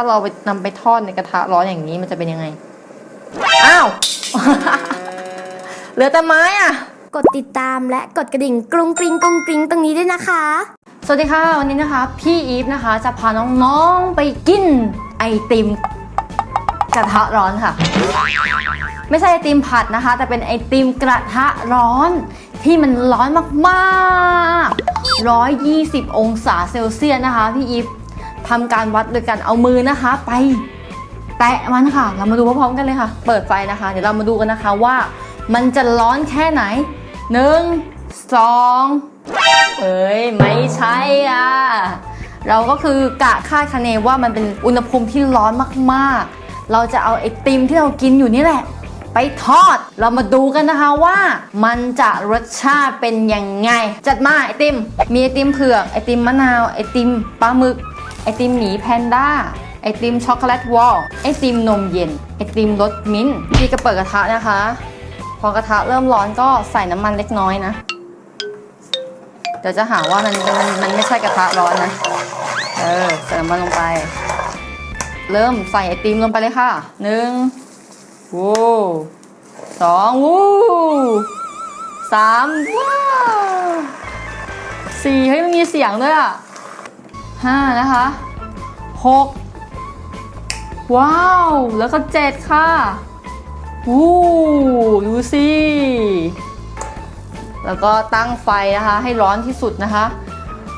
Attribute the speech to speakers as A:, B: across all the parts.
A: ถ้าเราไปนำไปทอดในกระทะร้อนอย่างนี้มันจะเป็นยังไง อ้าว เหลือแต่ไม้อะ
B: กดติดตามและกดกระดิ่งกรุงกริงกรุงกริงตรงนี้ด้วยนะคะ
A: สวัสดีค่ะ วันนี้นะคะ พี่อีฟนะคะ จะพาน้องๆไปกินไอติมกระทะร้อนค่ะ ไม่ใช่ไอติมผัดนะคะ แต่เป็นไอติมกระทะร้อนที่มันร้อนมากๆ 120 องศาเซลเซียสนะคะ พี่อีฟ ทำการวัดโดยการเอามือนะคะ ไปแตะมันค่ะ เรามาดูพร้อมๆกันเลยค่ะ เปิดไฟนะคะ เดี๋ยวเรามาดูกันนะคะว่า มันจะร้อนแค่ไหนหนึ่งสองเอ้ยไม่ใช่อะเราก็คือกะคาดคะเนว่ามันเป็นอุณหภูมิที่ร้อนมากๆ เราจะเอาไอติมที่เรากินอยู่นี่แหละ ไปทอด เรามาดูกันนะคะว่า มันจะรสชาติเป็นยังไง จัดมาไอติม มีไอติมเผือก ไอติมมะนาว ไอติมปลาหมึก อติมหมีแพนด้าไอติมช็อกโกแลตวอลไอติมนมเย็น ไอติมรสมิ้นท์พี่ก็เปิดกระทะนะคะ พอกระทะเริ่มร้อนก็ใส่น้ำมันเล็กน้อยนะ เดี๋ยวจะหาว่ามันมันมันไม่ใช่กระทะร้อนนะ เออใส่น้ำมันลงไป เริ่มใส่ไอติมลงไปเลยค่ะหนึ่งวูสองวูสามว้าสี่เฮ้ยมันมีเสียงด้วยอะ ห้านะคะหกว้าว แล้วก็เจ็ดค่ะวู้ดูสิแล้วก็ตั้งไฟนะคะ ให้ร้อนที่สุดนะคะ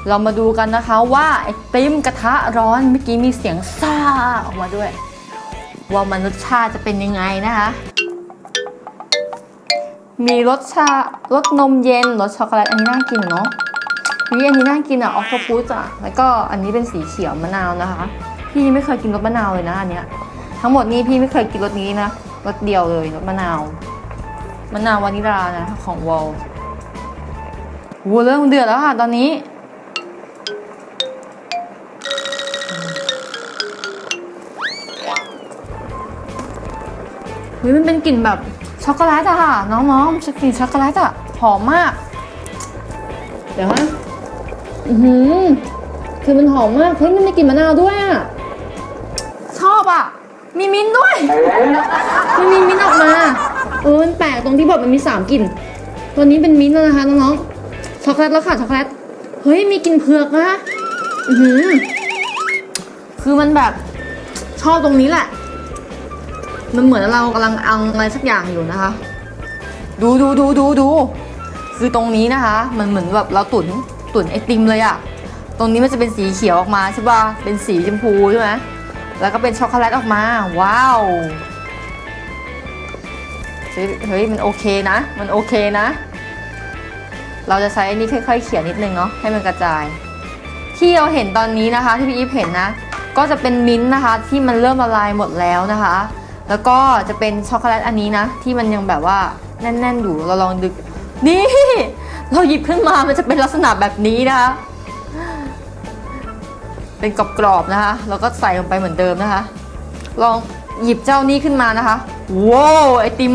A: เรามาดูกันนะคะว่าไอติมกระทะร้อนเมื่อกี้มีเสียงซ่าออกมาด้วย ว่ามันรสชาติจะเป็นยังไงนะคะ มีรสชารสนมเย็นรสช็อกโกแลตอันนี้น่ากินเนาะ นี่อันนี้น่ากินอะออคโตพุสอะแล้วก็อันนี้เป็นสีเขียวมะนาวนะคะ พี่ไม่เคยกินรสมะนาวเลยนะอันเนี้ยทั้งหมดนี้พี่ไม่เคยกินรสนี้นะรสเดียวเลยรสมะนาวมะนาววานิลานะของวอลโหเริ่มเดือดแล้วค่ะตอนนี้เฮ้ยมันเป็นกลิ่นแบบช็อกโกแลตอะค่ะ น้องๆกลิ่นช็อกโกแลตอะหอมมาก เดี๋ยวฮะ อือหือคือมันหอมมากเฮ้ยมันมีกลิ่นมะนาวด้วยอะชอบอะมีมิ้นท์ด้วยมีมิ้นท์มิ้นท์ออกมาเออมันแปลกตรงที่แบบมันมีสามกลิ่นตัวนี้เป็นมิ้นท์แล้วนะคะน้องๆช็อกโกแลตแล้วค่ะช็อกโกแลตเฮ้ยมีกลิ่นเผือกนะอือหือคือมันแบบชอบตรงนี้แหละ มันเหมือนเรากำลังอังอะไรสักอย่างอยู่นะคะ ดูดูดูดูดู คือตรงนี้นะคะ มันเหมือนแบบเราตุน ตุนไอติมเลยอะตรงนี้มันจะเป็นสีเขียวออกมาใช่ป่ะ เป็นสีชมพูใช่ไหมแล้วก็เป็นช็อกโกแลตออกมา ว้าวเฮ้ยเฮ้ย มันโอเคนะ มันโอเคนะ เราจะใช้อันนี้ค่อยๆ เขียนนิดนึงเนาะ ให้มันกระจาย ที่เราเห็นตอนนี้นะคะ ที่พี่อีฟเห็นนะ ก็จะเป็นมิ้นท์นะคะ ที่มันเริ่มละลายหมดแล้วนะคะ แล้วก็จะเป็นช็อกโกแลตอันนี้นะ ที่มันยังแบบว่าแน่น ๆ อยู่ เราลองดึก นี่ เราหยิบขึ้นมามันจะเป็นลักษณะแบบนี้นะคะ เป็นกรอบๆนะคะ แล้วก็ใส่ลงไปเหมือนเดิมนะคะ ลองหยิบเจ้านี้ขึ้นมานะคะว้าวไอติม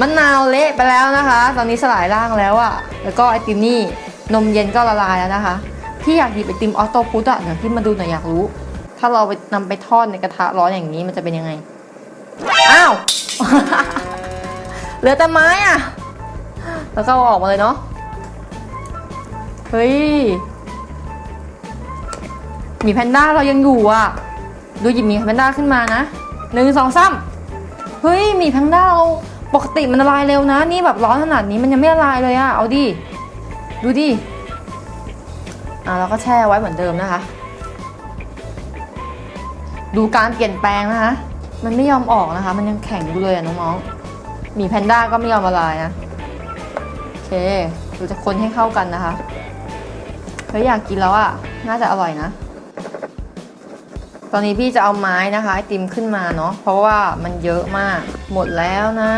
A: มะนาวเละไปแล้วนะคะ ตอนนี้สลายร่างแล้วอะแล้วก็ไอติมนี่นมเย็นก็ละลายแล้วนะคะ พี่อยากหยิบไอติมออโต้พุตอะเดี๋ยวพี่มาดูหน่อยอยากรู้ ถ้าเราไปนำไปทอดในกระทะร้อนอย่างนี้มันจะเป็นยังไง อ้าว เหลือแต่ไม้อะแล้วก็ออกมาเลยเนาะ เฮ้ยหมีแพนด้าเรายังอยู่อะ ดูหยิบหมีแพนด้าขึ้นมานะหนึ่งสองสามเฮ้ยหมีแพนด้าเราปกติมันละลายเร็วนะ นี่แบบร้อนขนาดนี้มันยังไม่ละลายเลยอะ เอาดิ ดูดิ อะเราก็แช่ไว้เหมือนเดิมนะคะ ดูการเปลี่ยนแปลงนะคะ มันไม่ยอมออกนะคะ มันยังแข็งอยู่เลยอะน้องๆหมีแพนด้าก็ไม่ยอมละลายนะ โอเค เราจะคนให้เข้ากันนะคะ เฮ้ยอยากกินแล้วอะน่าจะอร่อยนะ ตอนนี้พี่จะเอาไม้นะคะไอติมขึ้นมาเนาะ เพราะว่ามันเยอะมาก หมดแล้วนะ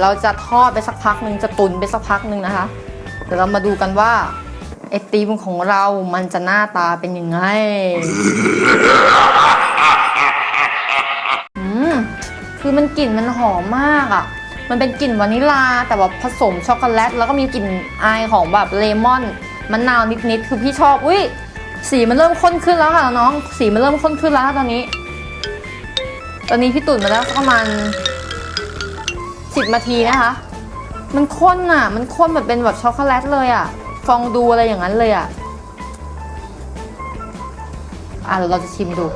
A: เราจะทอดไปสักพักหนึ่งจะตุนไปสักพักหนึ่งนะคะ เดี๋ยวเรามาดูกันว่าไอติมของเรามันจะหน้าตาเป็นยังไง อืม คือมันกลิ่นมันหอมมากอะ่ะ มันเป็นกลิ่นวานิลาแต่ว่าผสมช็อกโกแลต แล้วก็มีกลิ่นอายของแบบเลมอน มะนาวนิดๆคือพี่ชอบอุ้ยสีมันเริ่มข้นขึ้นแล้วค่ะน้องสีมันเริ่มข้นขึ้นแล้วตอนนี้ ตอนนี้พี่ตุ๋นมาแล้วประมาณ10นาทีนะคะ มันข้นอะ มันข้นแบบเป็นแบบช็อกโกแลตเลยอะ ฟองดูอะไรอย่างนั้นเลยอะอะเดี๋ยวเราจะชิมดู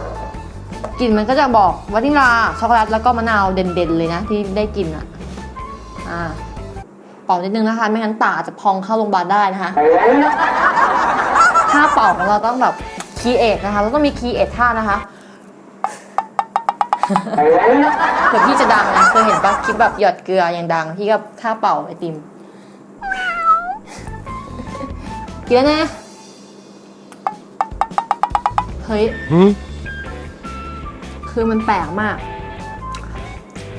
A: กลิ่นมันก็จะบอกวานิลาช็อกโกแลตแล้วก็มะนาวเด่นๆเลยนะที่ได้กลิ่นอะอ่า เป่านิดนึงนะคะ ไม่งั้นตาอาจจะพองเข้าโรงพยาบาลได้นะคะท่าเป่าของเราต้องแบบคีเอทนะคะ เราต้องมีคีเอทท่านะคะเผื่อพี่จะดังนะเคยเห็นปะคลิปแบบหยอดเกลืออย่างดัง พี่กับท่าเป่าไอติมเกียร์แน่เฮ้ยคือมันแปลกมาก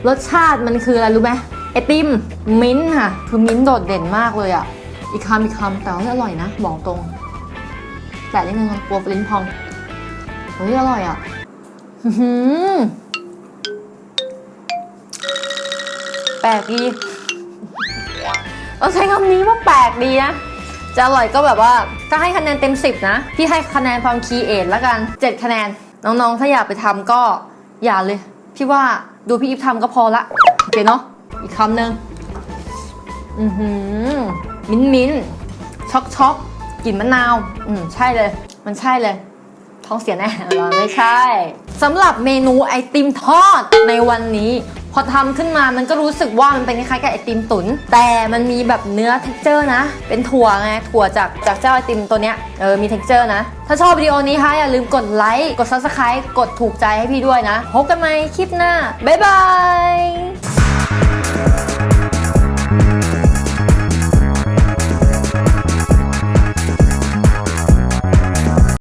A: รสชาติมันคืออะไรรู้ไหม ไอติมมิ้นท์ค่ะ คือมิ้นท์โดดเด่นมากเลยอะ อีกคำอีกคำแต่ว่าอร่อยนะบอกตรง แต่นิดนึงกลัวลิ้นพองเฮ้ยอร่อยอะหือแปลกดีต้องใช้คำนี้ว่าแปลกดีนะจะอร่อยก็แบบว่าถ้าให้คะแนนเต็ม 10 นะพี่ให้คะแนนความคีเอทแล้วกัน 7 คะแนน น้องๆ ถ้าอยากไปทำก็อย่าเลย พี่ว่าดูพี่อีฟทำก็พอละ โอเคเนาะ อีกคำหนึ่งอือหือ มิ้นมิ้นช็อกช็อกกลิ่นมะนาว อืมใช่เลย มันใช่เลย ท้องเสียแน่เหรอไม่ใช่สำหรับเมนูไอติมทอดในวันนี้ พอทำขึ้นมามันก็รู้สึกว่ามันเป็นคล้ายๆกับไอติมตุน๋นแต่มันมีแบบเนื้อเท็กเจอร์นะ เป็นถั่วไงถั่วจากจากเจ้าไอติมตัวเนี้ยเออมีเท็กเจอร์นะ ถ้าชอบวิดีโอนี้ค่ะอย่าลืมกดไลค์กด subscribe กดถูกใจให้พี่ด้วยนะ พบกันใหม่คลิปหน้าบ๊ายบาย Bye.